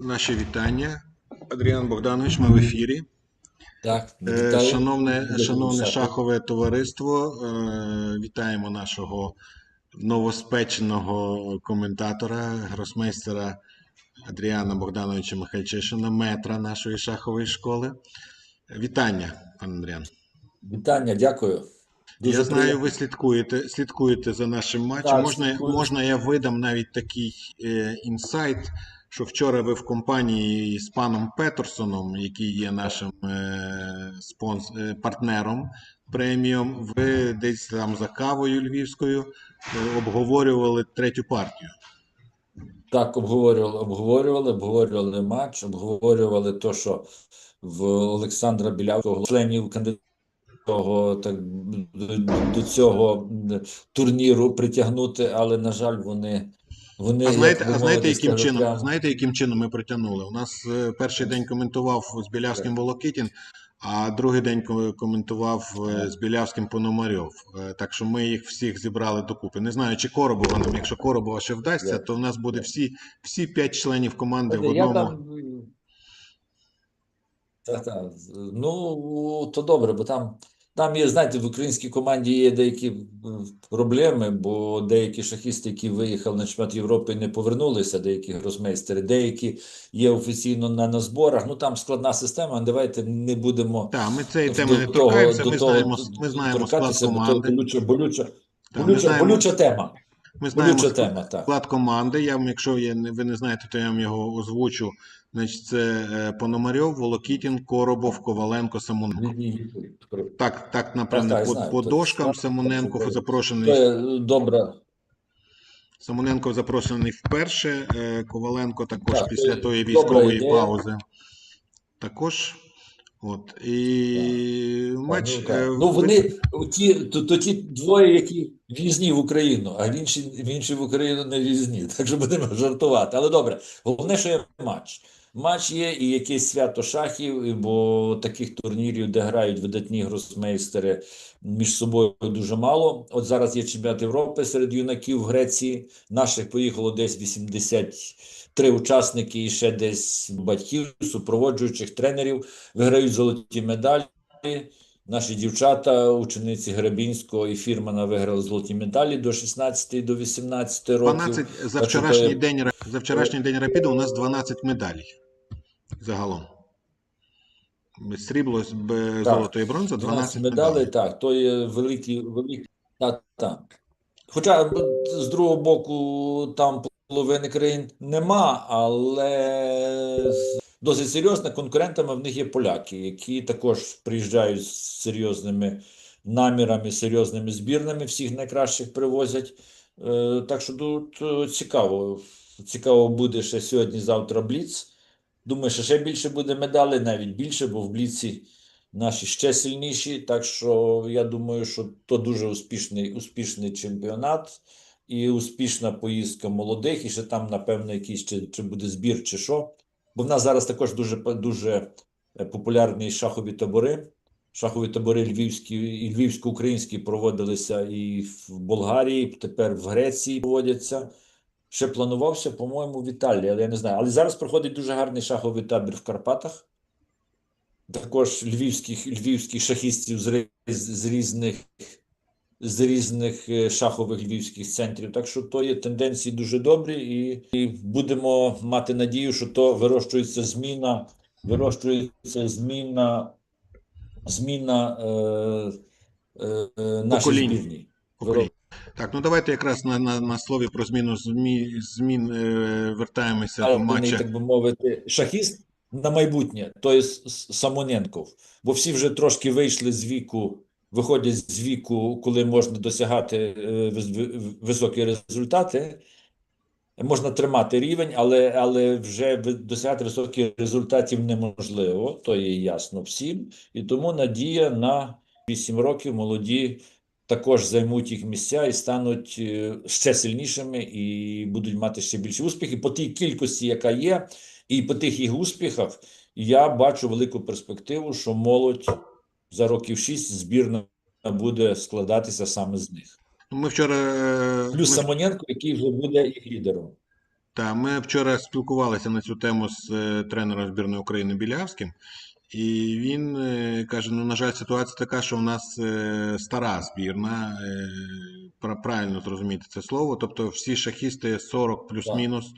Наші вітання. Адріан Богданович, ми в ефірі. Так, Е, вітаю. Шановне, шановне шахове товариство, е, вітаємо нашого новоспеченого коментатора, гросмейстера Адріана Богдановича Михайчишина, метра нашої шахової школи. Вітання, пане Андріан. Вітання, дякую. Дуже я знаю, приємно. ви слідкуєте, слідкуєте за нашим матчем. Так, можна, слідкую. можна я видам навіть такий е, інсайт, що вчора ви в компанії з паном Петерсоном, який є нашим е, спонс, е, партнером преміум, ви десь там за кавою львівською е, обговорювали третю партію. Так, обговорювали, обговорювали, обговорювали матч, обговорювали то, що в Олександра Білявського, членів кандидатів так, до цього турніру притягнути, але, на жаль, вони. Вони, А знаєте, а знаєте, яким чином, знаєте, яким чином ми притягнули? У нас е, перший день коментував з Білявським Волокитін, а другий день коментував е, з Білявським Пономарьов. Е, Так що ми їх всіх зібрали докупи. Не знаю, чи Коробова нам, якщо Коробова ще вдасться, то в нас буде всі, всі п'ять членів команди в одному. там. Так, так. Ну, то добре, бо там, там є, знаєте, в українській команді є деякі проблеми, бо деякі шахісти, які виїхали на чемпіонат Європи, не повернулися, деякі гросмейстери, деякі є офіційно на, на зборах. Ну там складна система. Давайте не будемо Так, ми цієї до теми не того- торкаємося, ми знаємо, ми знаємо склад торкатися, бо команди. болюча, болюча, болюча, знаємо, болюча тема. Ми знаємо Болюча тема, так. склад команди. Я вам, якщо не- ви не знаєте, то я вам його озвучу. Значить, це е, Пономарьов, Волокітін, Коробов, Коваленко, Самоненко. Так, так, так, по, по дошкам Самоненко запрошений. Є. Самоненко запрошений вперше. е, Коваленко також Так, після це тої військової ідея. паузи. Також. От. І матч. Ну, так. е, ну вони ті, то, то ті двоє, які в'їзні в Україну, а інші, інші в Україну не в'їзні. Так що будемо жартувати. Але добре, головне, що є матч. Матч є і якесь свято шахів, бо таких турнірів, де грають видатні гросмейстери, між собою дуже мало. От зараз є чемпіонат Європи серед юнаків в Греції. Наших поїхало десь 83 учасники і ще десь батьків, супроводжуючих тренерів виграють золоті медалі. Наші дівчата, учениці Гребінського і Фірмана виграли золоті медалі до 16 до 18 років. 12 за вчорашній день за вчорашній день рапіду у нас 12 медалей загалом. Срібло, золото і бронза, 12 12 медалей. так, то є великий, великий, так, так. Хоча з другого боку там половини країн нема, але досить серйозно конкурентами в них є поляки, які також приїжджають з серйозними намірами, серйозними збірними, всіх найкращих привозять. Е, Так що тут е, цікаво. Цікаво буде ще сьогодні-завтра Бліц. Думаю, що ще більше буде медалей, навіть більше, бо в Бліці наші ще сильніші. Так що я думаю, що то дуже успішний, успішний чемпіонат і успішна поїздка молодих, і ще там, напевно, якийсь чи, чи буде збір, чи що. Бо в нас зараз також дуже, дуже е, популярні шахові табори. Шахові табори львівські і львівсько-українські проводилися і в Болгарії, тепер в Греції проводяться. Ще планувався, по-моєму, в Італії, але я не знаю. Але зараз проходить дуже гарний шаховий табір в Карпатах. Також львівських, львівських шахістів з, з різних, з різних е, шахових львівських центрів. Так що то є тенденції дуже добрі, і, і будемо мати надію, що то вирощується зміна, вирощується зміна, зміна е, е, е, нашій Поколінь. Так, ну давайте якраз на, на, на слові про зміну змі, змін е, вертаємося до матча. так би мовити, шахіст на майбутнє, то є Самоненков. Бо всі вже трошки вийшли з віку, виходять з віку, коли можна досягати е, високі результати. Можна тримати рівень, але, але вже досягати високих результатів неможливо, то є ясно всім. І тому надія на 8 років молоді також займуть їх місця і стануть е, ще сильнішими і будуть мати ще більші успіхи. По тій кількості, яка є, і по тих їх успіхах, я бачу велику перспективу, що молодь за років 6 збірна буде складатися саме з них. Ми вчора е, Плюс ми, Самоненко, який вже буде їх лідером. Та ми вчора спілкувалися на цю тему з е, тренером збірної України Білявським, і він е, каже: ну, на жаль, ситуація така, що в нас е, стара збірна, е, правильно зрозуміти це слово. Тобто всі шахісти 40 плюс-мінус.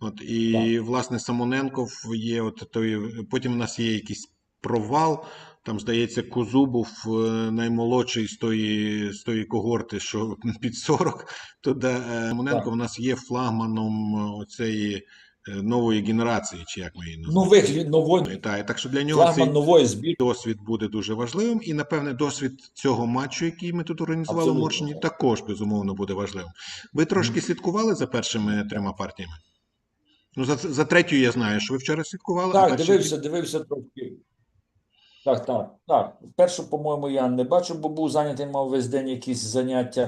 От, і, власне, Самоненков є, от той, потім в нас є якийсь провал. Там, здається, Кузубов наймолодший з тої, з тої когорти, що під 40. То де Самоненко в нас є флагманом оцеї нової генерації, чи як ми її називаємо. Нових нової Та, і так що для нього цей нової збірної. досвід буде дуже важливим. І, напевне, досвід цього матчу, який ми тут організували в Моршині, також безумовно буде важливим. Ви трошки слідкували за першими трьома партіями? Ну, за, за третю я знаю, що ви вчора слідкували. а Так, перші дивився, дивився трохи. Так, так, так. Першу, по-моєму, я не бачив, бо був зайнятий, мав весь день якісь заняття,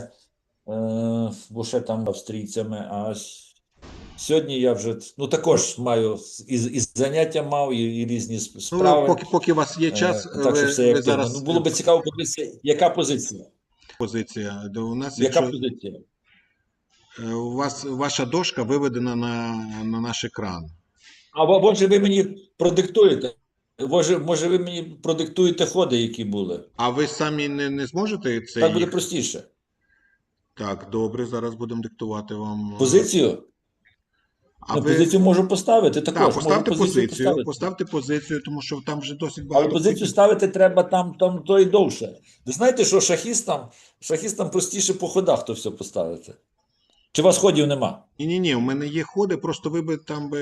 е, бо ще там австрійцями. А сьогодні я вже ну, також маю і, і заняття мав, і, і різні с- Ну, поки, поки у вас є час, Е, так що все активно. зараз Ну, було би цікаво подивитися, яка позиція? позиція. До у нас, Яка якщо позиція? е, у вас ваша дошка виведена на, на наш екран. А може ви мені продиктуєте? Може, може ви мені продиктуєте ходи, які були? А ви самі не, не зможете це? Так буде їх- простіше. Так, добре, зараз будемо диктувати вам. е, Позицію? А ви... позицію можу поставити також. Так, можу поставте позицію, поставити. поставте позицію, тому що там вже досить Але багато. позицію цифр. ставити треба там, там то і довше. Ви знаєте, що шахістам, шахістам простіше по ходах то все поставити. Чи у вас ходів нема? Ні, ні, ні, у мене є ходи, просто ви би там би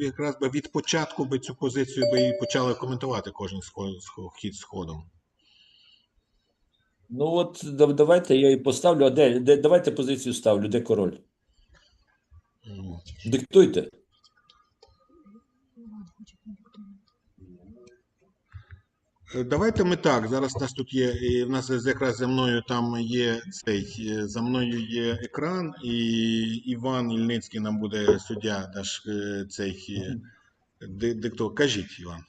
якраз би від початку би цю позицію би і почали коментувати кожен хід з ходом. Ну от давайте я її поставлю. А де, де давайте позицію ставлю, де король? Диктуйте. Е, Давайте ми так. Зараз у нас тут є, і в нас якраз за мною там є цей, е, за мною є екран, і Іван Ільницький нам буде суддя наш е, цей диктор. Кажіть, Іван.